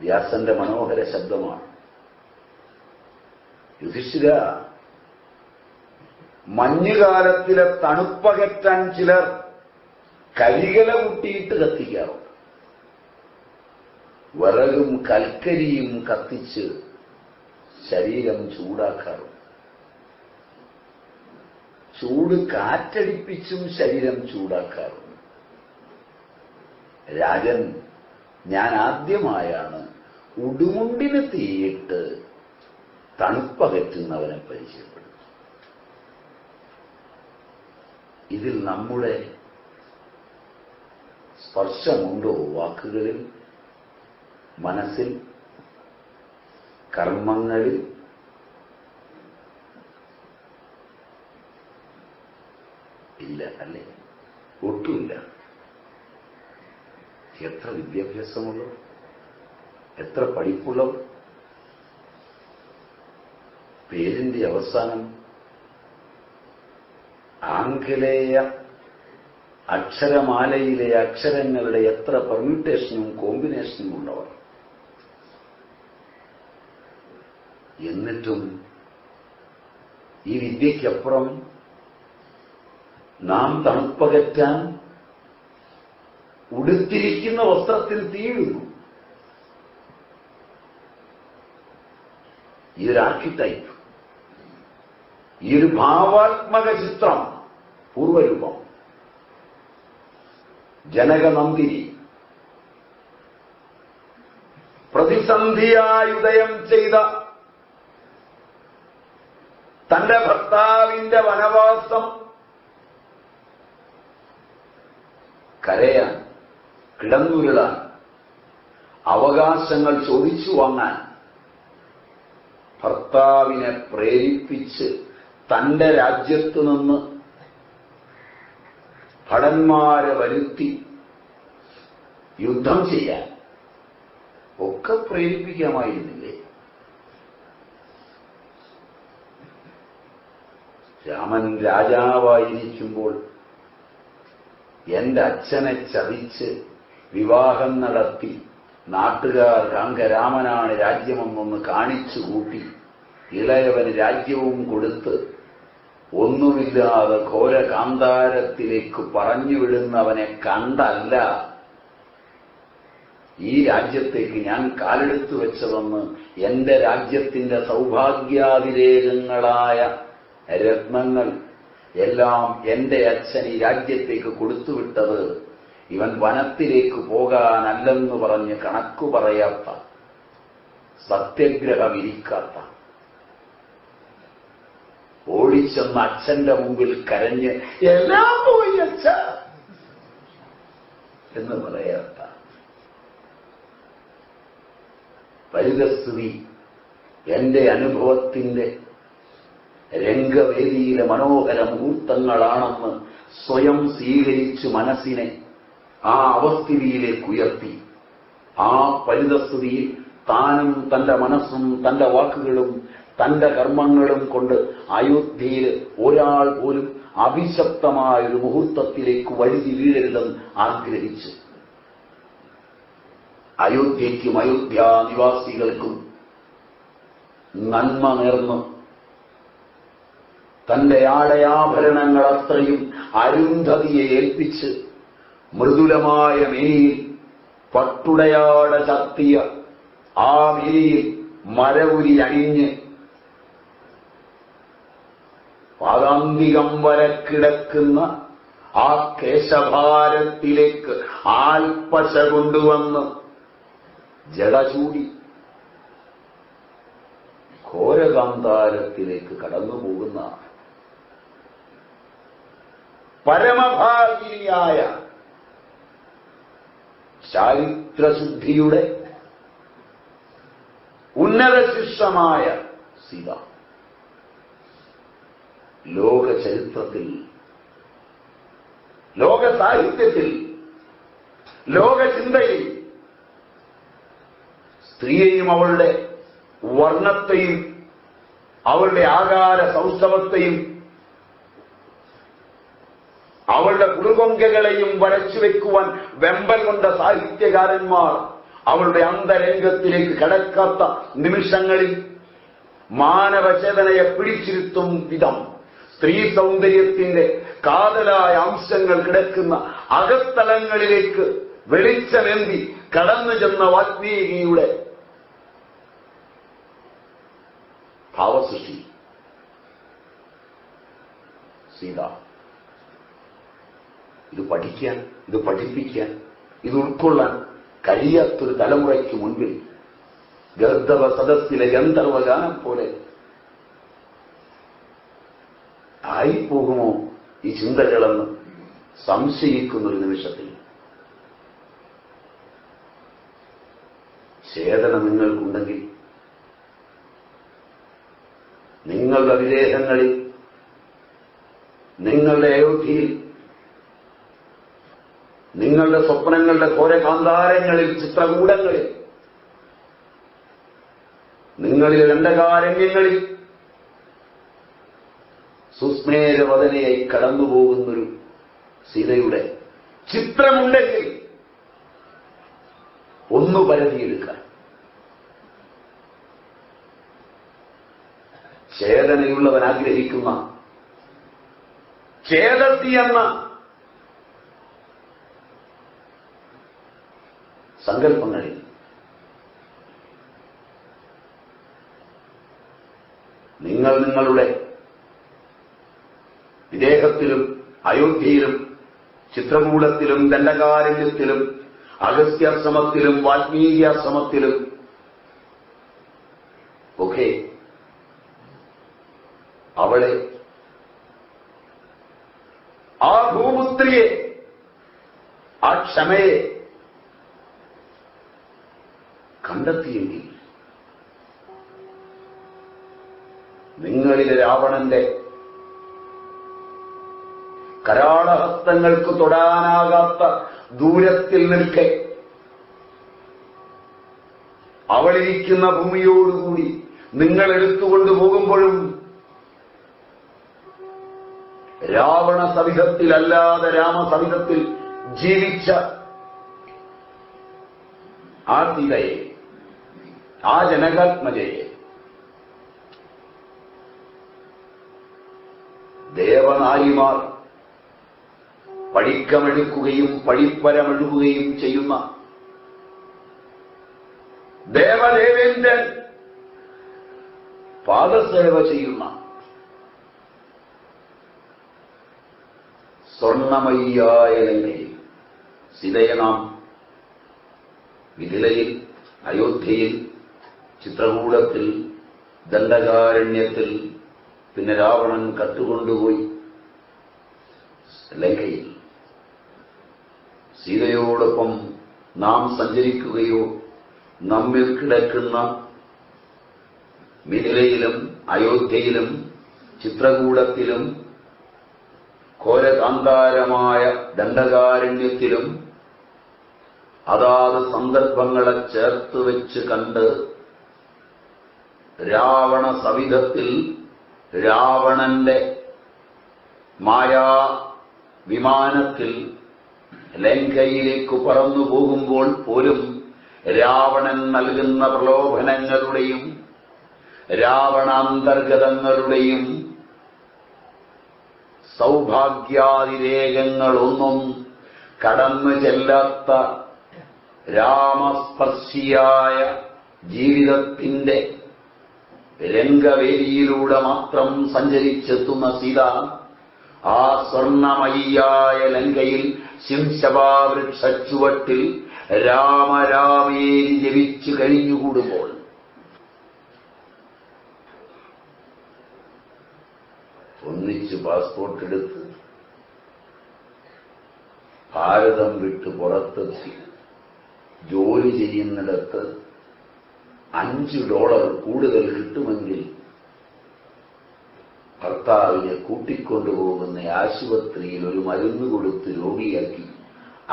വ്യാസന്റെ മനോഹര ശബ്ദമാണ്. യുധിഷ്ഠിര മഞ്ഞുകാലത്തിലെ തണുപ്പകറ്റാൻ ചിലർ കരികല കൂട്ടിയിട്ട് കത്തിക്കാറുണ്ട്. വിറകും കൽക്കരിയും കത്തിച്ച് ശരീരം ചൂടാക്കാറുണ്ട്. ചൂട് കാറ്റടിപ്പിച്ചും ശരീരം ചൂടാക്കാറുണ്ട്. രാജൻ ഞാൻ ആദ്യമായാണ് ഉടുമുണ്ടിന് തീയിട്ട് തണുപ്പകറ്റുന്നവനെ പരിചയപ്പെടുന്നത്. ഇതിൽ നമ്മുടെ സ്പർശമുണ്ടോ വാക്കുകളിൽ മനസ്സിൽ കർമ്മങ്ങളിൽ? ഇല്ല അല്ലേ? ഒട്ടുമില്ല. എത്ര വിദ്യാഭ്യാസമുള്ളവർ എത്ര പഠിപ്പുള്ളവർ പേരിന്റെ അവസാനം ആംഗലേയ അക്ഷരമാലയിലെ അക്ഷരങ്ങളുടെ എത്ര പെർമ്യൂട്ടേഷനും കോമ്പിനേഷനും ഉള്ളവർ. എന്നിട്ടും ഈ വിദ്യയ്ക്കപ്പുറം നാം തണുപ്പകറ്റാൻ ഉടുത്തിരിക്കുന്ന വസ്ത്രത്തിൽ തീഴുന്നു ഈ ഒരു ആർക്കിടൈപ്പ് ഈ ഒരു ഭാവാത്മക ചിത്രം പൂർവരൂപം ജനകനന്ദിനി. പ്രതിസന്ധിയായുദയം ചെയ്ത തന്റെ ഭർത്താവിന്റെ വനവാസം കരയാൻ കിടന്നുരുളാൻ അവകാശങ്ങൾ ചോദിച്ചു വാങ്ങാൻ ഭർത്താവിനെ പ്രേരിപ്പിച്ച് തന്റെ രാജ്യത്തു നിന്ന് ഭടന്മാരെ വരുത്തി യുദ്ധം ചെയ്യാൻ ഒക്കെ പ്രേരിപ്പിക്കാമായിരുന്നില്ലേ? രാമൻ രാജാവായിരിക്കുമ്പോൾ എന്റെ അച്ഛനെ ചതിച്ച് വിവാഹം നടത്തി. നാട്ടുകാർ അംഗരാമനാണ് രാജ്യമെന്നൊന്ന് കാണിച്ചു കൂട്ടി. ഇളയവന് രാജ്യവും കൊടുത്ത് ഒന്നുമില്ലാതെ ഘോര കാന്താരത്തിലേക്ക് പറഞ്ഞുവിടുന്നവനെ കണ്ടല്ല. ഈ രാജ്യത്തേക്ക് ഞാൻ കാലെടുത്തു വെച്ചതെന്ന് എന്റെ രാജ്യത്തിന്റെ സൗഭാഗ്യാതിരേകങ്ങളായ രത്നങ്ങൾ എല്ലാം എന്റെ അച്ഛൻ ഈ രാജ്യത്തേക്ക് കൊടുത്തുവിട്ടത് ഇവൻ വനത്തിലേക്ക് പോകാനല്ലെന്ന് പറഞ്ഞ് കണക്കു പറയാത്ത സത്യഗ്രഹമിരിക്കാത്ത. ഓടിച്ചെന്ന് അച്ഛന്റെ മുമ്പിൽ കരഞ്ഞ് എല്ലാം പോയി അച്ഛ എന്ന് പറയാത്ത. പരിതസ്ഥിതി എന്റെ അനുഭവത്തിന്റെ രംഗവേദിയിലെ മനോഹര മുഹൂർത്തങ്ങളാണെന്ന് സ്വയം സ്വീകരിച്ചു മനസ്സിനെ ആ അവസ്ഥിതിയിലേക്ക് ഉയർത്തി. ആ പരിതസ്ഥിതിയിൽ താനും തന്റെ മനസ്സും തന്റെ വാക്കുകളും തന്റെ കർമ്മങ്ങളും കൊണ്ട് അയോധ്യയിൽ ഒരാൾ പോലും അഭിശപ്തമായൊരു മുഹൂർത്തത്തിലേക്ക് വഴുതി വീഴരുതെന്ന് ആഗ്രഹിച്ചു. അയോധ്യയ്ക്കും അയോധ്യ നിവാസികൾക്കും നന്മ നേർന്ന്. തന്റെ ആടയാഭരണങ്ങൾ അത്രയും അരുന്ധതിയെ ഏൽപ്പിച്ച് മൃദുലമായ മേനിയിൽ പട്ടുടയാട ചത്തിയ ആ മേനിയിൽ മരവുരി അണിഞ്ഞ് വരെ കിടക്കുന്ന ആ കേശഭാരത്തിലേക്ക് ആൽപ്പശ കൊണ്ടുവന്ന് ജടചൂടി ഘോരകാന്താരത്തിലേക്ക് കടന്നുപോകുന്ന പരമഭാഗിനിയായ ചാരിത്രശുദ്ധിയുടെ ഉന്നത ശിഷ്യമായ സീത. ലോക ചരിത്രത്തിൽ ലോക സാഹിത്യത്തിൽ ലോകചിന്തയിൽ സ്ത്രീയെയും അവളുടെ വർണത്തെയും അവളുടെ ആകാര സൗഷ്ഠവത്തെയും അവളുടെ കുറുകൊങ്കകളെയും വരച്ചു വെക്കുവാൻ വെമ്പൽ കൊണ്ട സാഹിത്യകാരന്മാർ അവളുടെ അന്തരംഗത്തിലേക്ക് കടക്കാത്ത നിമിഷങ്ങളിൽ മാനവചേതനയെ പിടിച്ചിരുത്തും വിധം സ്ത്രീ സൗന്ദര്യത്തിന്റെ കാതലായ അംശങ്ങൾ കിടക്കുന്ന അകത്തലങ്ങളിലേക്ക് വെളിച്ചമെന്തി കടന്നു ചെന്ന വാത്മീകിയുടെ ഭാവസൃഷ്ടി. സീത. ഇത് പഠിക്കാൻ ഇത് പഠിപ്പിക്കാൻ ഇത് ഉൾക്കൊള്ളാൻ കഴിയാത്തൊരു തലമുറയ്ക്ക് മുൻപിൽ ഗർദ്ധവ സദസ്സിലെ ഗന്ധർവഗാനം പോലെ ആയിപ്പോകുമോ ഈ ചിന്തകളെന്ന് സംശയിക്കുന്ന ഒരു നിമിഷത്തിൽ? ചേതന നിങ്ങൾക്കുണ്ടെങ്കിൽ നിങ്ങളുടെ വിദേഹങ്ങളിൽ നിങ്ങളുടെ അയോധ്യയിൽ നിങ്ങളുടെ സ്വപ്നങ്ങളുടെ കോരകാന്താരങ്ങളിൽ ചിത്രകൂടങ്ങളിൽ. നിങ്ങളിൽ രണ്ടകാരണ്യങ്ങളിൽ സുസ്മേരവതനയായി കടന്നുപോകുന്നൊരു സീതയുടെ ചിത്രമുണ്ടെങ്കിൽ ഒന്നു പരതിയെടുക്കാൻ ചേതനയുള്ളവൻ ആഗ്രഹിക്കുന്ന ചേതത്തി എന്ന സങ്കല്പങ്ങളിൽ. നിങ്ങൾ നിങ്ങളുടെ വിദേഹത്തിലും അയോധ്യയിലും ചിത്രകൂടത്തിലും ദണ്ഡകാരണ്യത്തിലും അഗസ്ത്യാശ്രമത്തിലും വാൽമീകിയാശ്രമത്തിലും ഒക്കെ അവളെ ആ ഭൂപുത്രിയെ ആ ക്ഷമയെ കണ്ടെത്തിയെങ്കിൽ നിങ്ങളിലെ രാവണന്റെ കരാളഹസ്തങ്ങൾക്ക് തൊടാനാകാത്ത ദൂരത്തിൽ നിൽക്കെ അവളിരിക്കുന്ന ഭൂമിയോടുകൂടി നിങ്ങൾ എടുത്തുകൊണ്ടു പോകുമ്പോഴും രാവണ സവിധത്തിലല്ലാതെ രാമസവിധത്തിൽ ജീവിച്ച ആ സീതയെ ആ ജനകാത്മജയെ ദേവനായിമാർ പടിക്കമെടുക്കുകയും പഴിപ്പരമെഴുകുകയും ചെയ്യുന്ന ദേവദേവേന്ദ്രൻ പാദസേവ ചെയ്യുന്ന സ്വർണമയ്യായ സീതയെ നാം അയോധ്യയിൽ ചിത്രകൂടത്തിൽ ദണ്ഡകാരണ്യത്തിൽ പിന്നെ രാവണൻ കട്ടുകൊണ്ടുപോയി. ലങ്കയിൽ. സീതയോടൊപ്പം നാം സഞ്ചരിക്കുകയോ നമ്മിൽ കിടക്കുന്ന മിഥിലയിലും അയോധ്യയിലും ചിത്രകൂടത്തിലും ഘോരകാന്താരമായ ദണ്ഡകാരണ്യത്തിലും അതാത് സന്ദർഭങ്ങളെ ചേർത്ത് വെച്ച് കണ്ട് രാവണ സവിധത്തിൽ രാവണന്റെ മായാ വിമാനത്തിൽ ലങ്കയിലേക്ക് പറന്നു പോകുമ്പോൾ പോലും രാവണൻ നൽകുന്ന പ്രലോഭനങ്ങളുടെയും രാവണാന്തർഗതങ്ങളുടെയും സൗഭാഗ്യാതിരേകങ്ങളൊന്നും കടന്നു ചെല്ലാത്ത രാമസ്പർശിയായ ജീവിതത്തിന്റെ രംഗവേദിയിലൂടെ മാത്രം സഞ്ചരിച്ചെത്തുന്ന സീത ആ സ്വർണമയ്യായ ലങ്കയിൽ ശിംശപാവൃക്ഷച്ചുവട്ടിൽ രാമരാമേരി ജപിച്ചു കഴിഞ്ഞുകൂടുമ്പോൾ ഒന്നിച്ച് പാസ്പോർട്ട് എടുത്ത് ഭാരതം വിട്ട് പുറത്തെത്തി ജോലി ചെയ്യുന്നിടത്ത് അഞ്ച് ഡോളർ കൂടുതൽ കിട്ടുമെങ്കിൽ ഭർത്താവിനെ കൂട്ടിക്കൊണ്ടുപോകുന്ന ആശുപത്രിയിൽ ഒരു മരുന്ന് കൊടുത്ത് രോഗിയാക്കി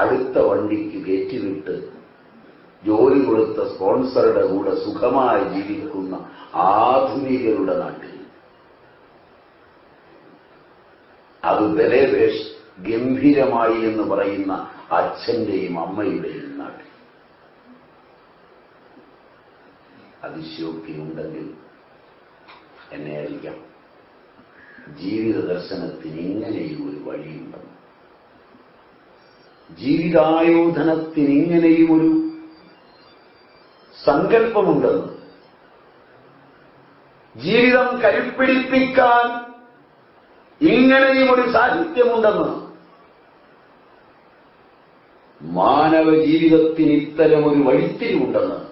അടുത്ത വണ്ടിക്ക് കയറ്റിവിട്ട് ജോലി കൊടുത്ത സ്പോൺസറുടെ കൂടെ സുഖമായി ജീവിക്കുന്ന ആധുനികരുടെ നാട്ടിൽ. അത് ബലേവേഷ് ഗംഭീരമായി എന്ന് പറയുന്ന അച്ഛന്റെയും അമ്മയുടെയും നാട്ടിൽ. അതിശയോക്തിയുണ്ടെങ്കിൽ എന്നെ അറിയിക്കാം. ജീവിത ദർശനത്തിന് ഇങ്ങനെയും ഒരു വഴിയുണ്ടെന്ന് ജീവിതായോധനത്തിന് ഇങ്ങനെയും ഒരു സങ്കല്പമുണ്ടെന്ന്. ജീവിതം കരുപ്പിടിപ്പിക്കാൻ ഇങ്ങനെയും ഒരു സാഹിത്യമുണ്ടെന്ന്. മാനവ ജീവിതത്തിന് ഇത്തരമൊരു വഴിത്തിരിവുണ്ടെന്ന്.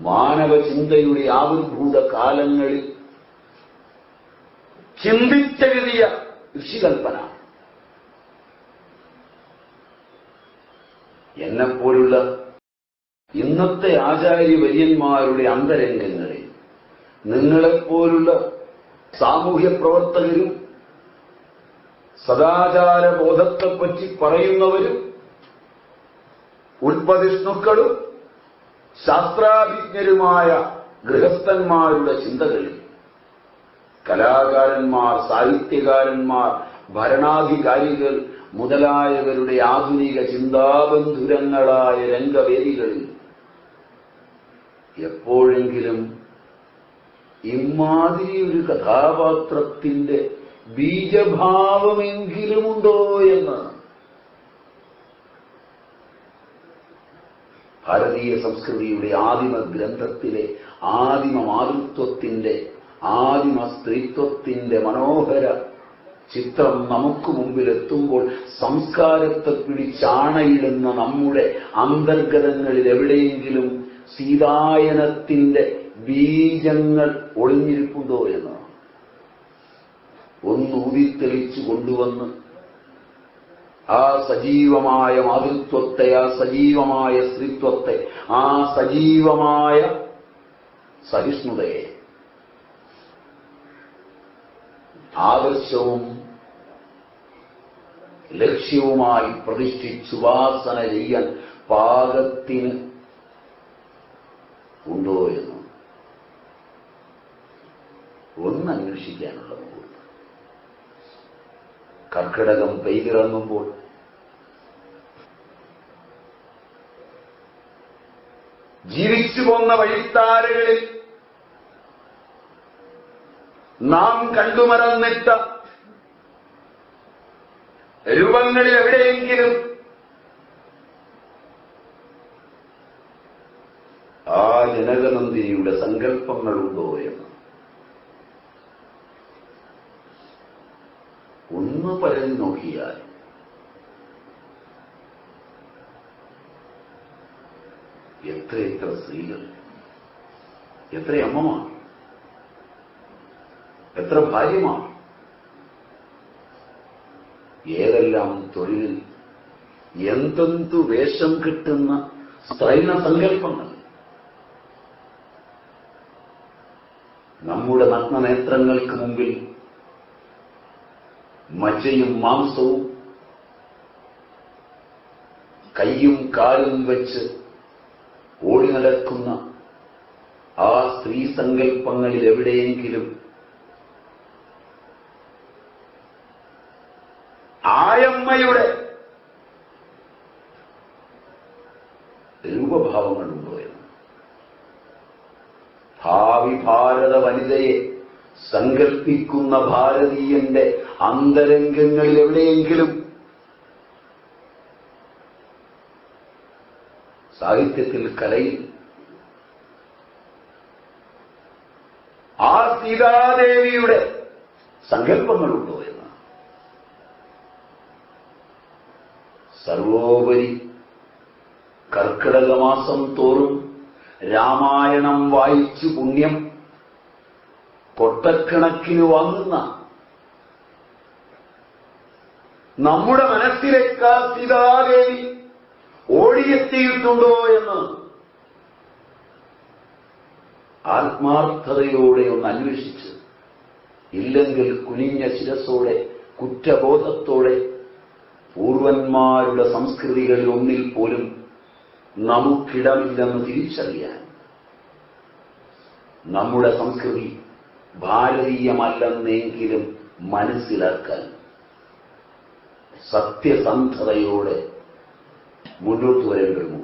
മാനവ ചിന്തയുടെ ആവിർഭൂത കാലങ്ങളിൽ ചിന്തിച്ചെഴുതിയ ഋഷികൽപ്പന. എന്നെപ്പോലുള്ള ഇന്നത്തെ ആചാര്യ ആചാര്യവര്യന്മാരുടെ അന്തരംഗങ്ങളിൽ നിങ്ങളെപ്പോലുള്ള സാമൂഹ്യ പ്രവർത്തകരും സദാചാരബോധത്തെപ്പറ്റി പറയുന്നവരും ഉൽപ്പതിഷ്ണുക്കളും ശാസ്ത്രാഭിജ്ഞരുമായ ഗൃഹസ്ഥന്മാരുടെ ചിന്തകളിൽ കലാകാരന്മാർ സാഹിത്യകാരന്മാർ ഭരണാധികാരികൾ മുതലായവരുടെ ആധുനിക ചിന്താബന്ധുരങ്ങളായ രംഗവേദികളിൽ എപ്പോഴെങ്കിലും ഇമാതിരി ഒരു കഥാപാത്രത്തിന്റെ ബീജഭാവമെങ്കിലുമുണ്ടോ എന്ന് ഭാരതീയ സംസ്കൃതിയുടെ ആദിമ ഗ്രന്ഥത്തിലെ ആദിമ മാതൃത്വത്തിന്റെ ആദിമ സ്ത്രീത്വത്തിന്റെ മനോഹര ചിത്രം നമുക്ക് മുമ്പിലെത്തുമ്പോൾ സംസ്കാരത്തെ പിടിച്ചാണയിടുന്ന നമ്മുടെ അന്തർഗതങ്ങളിൽ എവിടെയെങ്കിലും സീതായനത്തിന്റെ ബീജങ്ങൾ ഒളിഞ്ഞിരിപ്പുണ്ടോ എന്ന് ഒന്ന് ഊതിത്തെളിച്ചു കൊണ്ടുവന്ന് ആ സജീവമായ മാതൃത്വത്തെ ആ സജീവമായ സ്ത്രീത്വത്തെ ആ സജീവമായ സഹിഷ്ണുതയെ ആദർശവും ലക്ഷ്യവുമായി പ്രതിഷ്ഠിച്ചുപാസന ചെയ്യാൻ പാകത്തിന് ഉണ്ടോ എന്ന് അന്വേഷിക്കാനുള്ള കർക്കിടകം പെയ്തിറങ്ങുമ്പോൾ ജീവിച്ചു പോന്ന വഴിത്താരകളിൽ നാം കണ്ടുമറന്നിട്ട രൂപങ്ങളിൽ എവിടെയെങ്കിലും ആ ജനകനന്ദിനിയുടെ സങ്കല്പങ്ങളുണ്ടോ എന്ന്. ഒന്ന് പറഞ്ഞു നോക്കിയാൽ എത്ര എത്ര സ്ത്രീകൾ? എത്ര അമ്മമാർ എത്ര ഭാര്യമാർ? ഏതെല്ലാം തൊഴിലിൽ എന്തെന്തു വേഷം കിട്ടുന്ന സ്ത്രൈന സങ്കല്പങ്ങൾ? നമ്മുടെ നഗ്നനേത്രങ്ങൾക്ക് മുമ്പിൽ മജ്ജയും മാംസവും കയ്യും കാലും വെച്ച് ഓടി നടക്കുന്ന ആ സ്ത്രീ സങ്കല്പങ്ങളിൽ എവിടെയെങ്കിലും ആയമ്മയുടെ രൂപഭാവങ്ങളുണ്ടോ എന്ന്? ഭാവി ഭാരത വനിതയെ സങ്കല്പിക്കുന്ന ഭാരതീയന്റെ അന്തരംഗങ്ങളിൽ എവിടെയെങ്കിലും സാഹിത്യത്തിൽ കലയിൽ ആ സീതാദേവിയുടെ സങ്കല്പങ്ങളുണ്ടോ എന്ന്. സർവോപരി കർക്കിടകമാസം തോറും രാമായണം വായിച്ചു പുണ്യം കൊട്ടക്കണക്കിന് വാങ്ങുന്ന നമ്മുടെ മനസ്സിലേക്കാ സീതാദേവി ഓടിയെത്തിയിട്ടുണ്ടോ എന്ന്. ആത്മാർത്ഥതയോടെ ഒന്ന് അന്വേഷിച്ച്. ഇല്ലെങ്കിൽ കുനിഞ്ഞ ശിരസോടെ കുറ്റബോധത്തോടെ പൂർവന്മാരുടെ സംസ്കൃതികളിൽ ഒന്നിൽ പോലും നമുക്കിടമില്ലെന്ന് തിരിച്ചറിയാൻ. നമ്മുടെ സംസ്കൃതി ഭാരതീയമല്ലെന്നെങ്കിലും മനസ്സിലാക്കാൻ സത്യസന്ധതയോടെ mudou por.